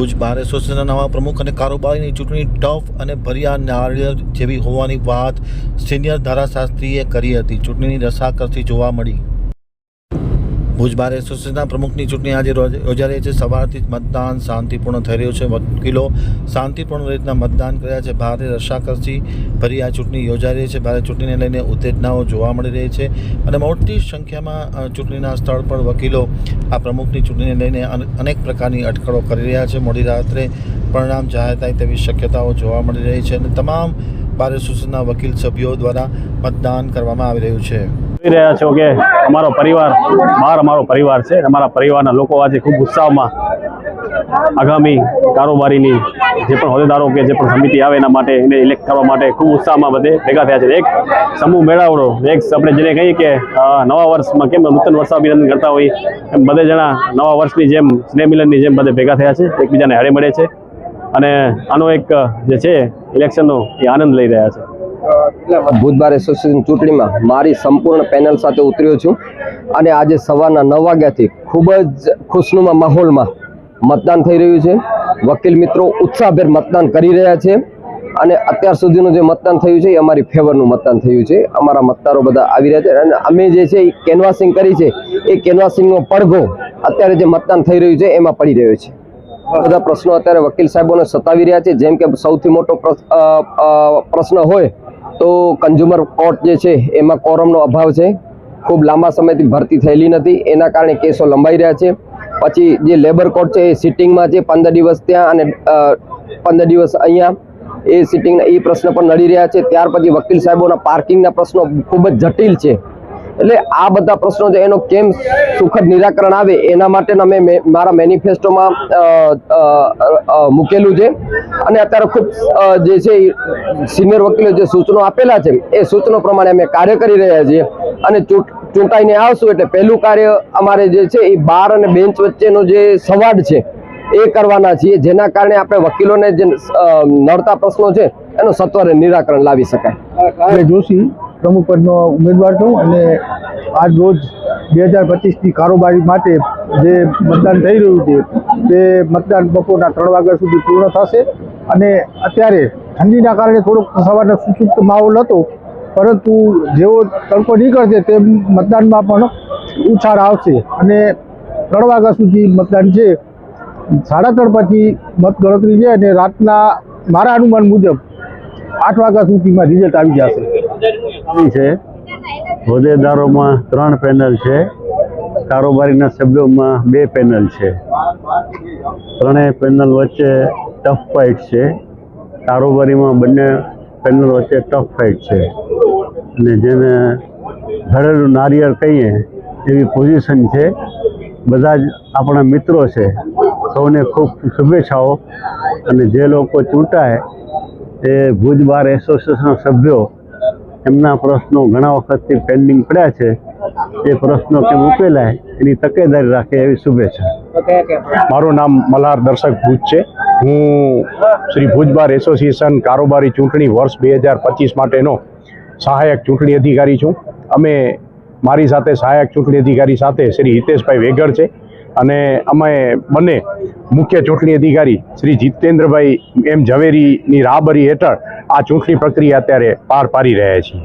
ભુજ બાર એસોસિએશનના નવા પ્રમુખ અને કારોબારીની ચૂંટણી ટફ અને ભર્યા નાળિયેર જેવી હોવાની વાત સિનિયર ધારાશાસ્ત્રીએ કરી હતી. ચૂંટણીની રસાકરથી જોવા મળી. ભુજ બાર એસોસિએશનના પ્રમુખની ચૂંટણી આજે યોજાઈ રહી છે. સવારથી જ મતદાન શાંતિપૂર્ણ થઈ રહ્યું છે. વકીલો શાંતિપૂર્ણ રીતના મતદાન કર્યા છે. ભારે રસાકસી ભરી આ ચૂંટણી યોજાઈ રહી છે. ભારે ચૂંટણીને લઈને ઉત્તેજનાઓ જોવા મળી રહી છે અને મોટી સંખ્યામાં ચૂંટણીના સ્થળ પર વકીલો આ પ્રમુખની ચૂંટણીને લઈને અન- અનેક પ્રકારની અટકળો કરી રહ્યા છે. મોડી રાત્રે પરિણામ જાહેર થાય તેવી શક્યતાઓ જોવા મળી રહી છે અને તમામ બાર એસોસિએશનના વકીલ સભ્યો દ્વારા મતદાન કરવામાં આવી રહ્યું છે. જોઈ રહ્યા છો કે અમારો પરિવાર, બહાર અમારો પરિવાર છે. અમારા પરિવારના લોકો આજે ખૂબ ઉત્સાહમાં આગામી કારોબારીની જે પણ હોદ્દેદારો કે જે પણ સમિતિ આવે એના માટે, એને ઇલેક્ટ કરવા માટે ખૂબ ઉત્સાહમાં બધે ભેગા થયા છે. એક સમૂહ મેળાવડો, એક આપણે જેને કહીએ કે નવા વર્ષમાં કેમ નૂતન વર્ષાભિનંદન કરતા હોય, એમ બધે જણા નવા વર્ષની જેમ સ્નેહ મિલનની જેમ બધે ભેગા થયા છે. એકબીજાને હળે મળે છે. અને આનો એક જે છે ઇલેક્શનનો એ આનંદ લઈ રહ્યા છે. બુધવાર એસોસિએશન ચૂંટણીમાં મારી સંપૂર્ણ પેનલ સાથે ઉતર્યો છું અને આજે સવારના નવ વાગ્યાથી ખૂબ જ ખુશનુમા માહોલમાં મતદાન થઈ રહ્યું છે. વકીલ મિત્રો ઉત્સાહભેર મતદાન કરી રહ્યા છે અને અત્યાર સુધીનું જે મતદાન થયું છે એ અમારી ફેવરનું મતદાન થયું છે. અમારા મતદારો બધા આવી રહ્યા છે અને અમે જે છે એ કેનવાસિંગ કરી છે, એ કેનવાસિંગનો પડઘો અત્યારે જે મતદાન થઈ રહ્યું છે એમાં પડી રહ્યો છે. બધા પ્રશ્નો અત્યારે વકીલ સાહેબોને સતાવી રહ્યા છે. જેમ કે સૌથી મોટો પ્રશ્ન હોય તો કન્ઝ્યુમર કોર્ટ જે છે, એમાં કોરમનો અભાવ છે. ખૂબ લાંબા સમયથી ભરતી થયેલી નથી. એના કારણે કેસો લંબાઈ રહ્યા છે. પછી જે લેબર કોર્ટ છે, એ સિટિંગમાં છે. પંદર દિવસ ત્યાં અને પંદર દિવસ અહીંયા. એ સિટિંગના એ પ્રશ્ન પણ નડી રહ્યા છે. ત્યાર પછી વકીલ સાહેબોના પાર્કિંગના પ્રશ્નો ખૂબ જ જટિલ છે. એટલે આ બધા પ્રશ્નો છે એનો કેમ સુખદ નિરાકરણ આવે એના માટેના મેં મારા મેનિફેસ્ટોમાં મૂકેલું છે. અને અત્યારે ખૂબ જે છે સિનિયર વકીલો જે સૂચનો આપેલા છે એ સૂચનો પ્રમાણે અમે કાર્ય કરી રહ્યા છીએ. અને ચૂંટ- ચૂંટાઈને આવશું એટલે પહેલું કાર્ય અમારે જે છે એ બાર અને બેન્ચ વચ્ચેનો જે સંવાદ છે એ કરવાના છીએ. જેના કારણે આપણે વકીલોને જે નડતા પ્રશ્નો છે એનો સત્વરે નિરાકરણ લાવી શકાય. જોશી પ્રમુખ પદનો ઉમેદવાર છું અને આજ રોજ બે હજાર પચીસની કારોબારી માટે જે મતદાન થઈ રહ્યું છે, તે મતદાન બપોરના ત્રણ વાગ્યા સુધી પૂર્ણ થશે. અને અત્યારે ઠંડીના કારણે થોડોક સવારનો સુસુપ્ત માહોલ હતો, પરંતુ જેવો તડકો નીકળશે તેમ મતદાનમાં પણ ઉછાળ આવશે. અને ત્રણ વાગ્યા સુધી મતદાન છે, સાડા ત્રણ પછી મતગણતરી છે અને રાતના મારા અનુમાન મુજબ આઠ વાગ્યા સુધીમાં રિઝલ્ટ આવી જશે. છે. હોદ્દેદારોમાં ત્રણ પેનલ છે. કારોબારીના સભ્યોમાં બે પેનલ છે. ત્રણેય પેનલ વચ્ચે ટફ ફાઇટ છે. કારોબારીમાં બંને પેનલ વચ્ચે ટફ ફાઇટ છે. અને જેને ઘરેલું નારિયેળ કહીએ એવી પોઝિશન છે. બધા જ આપણા મિત્રો છે. સૌને ખૂબ શુભેચ્છાઓ. અને જે લોકો ચૂંટાય એ ભુજ બાર એસોસિએશનના સભ્યો એમના પ્રશ્નો ઘણા વખતથી પેન્ડિંગ પડ્યા છે. એ પ્રશ્નો કેમ ઉકેલાય? એની તકેદારી રાખે એવી શુભેચ્છા. મારું નામ મલ્હાર દર્શક ભુજ છે. હું શ્રી ભુજ બાર એસોસિએશન કારોબારી ચૂંટણી વર્ષ બે હજાર પચીસ માટેનો સહાયક ચૂંટણી અધિકારી છું. અમે મારી સાથે સહાયક ચૂંટણી અધિકારી સાથે શ્રી હિતેશભાઈ વેગર છે. અને અમે બંને મુખ્ય ચૂંટણી અધિકારી શ્રી જીતેન્દ્રભાઈ એમ ઝવેરીની રાહબરી હેઠળ આ ચૂંટણી પ્રક્રિયા અત્યારે પાર પાડી રહ્યા છીએ.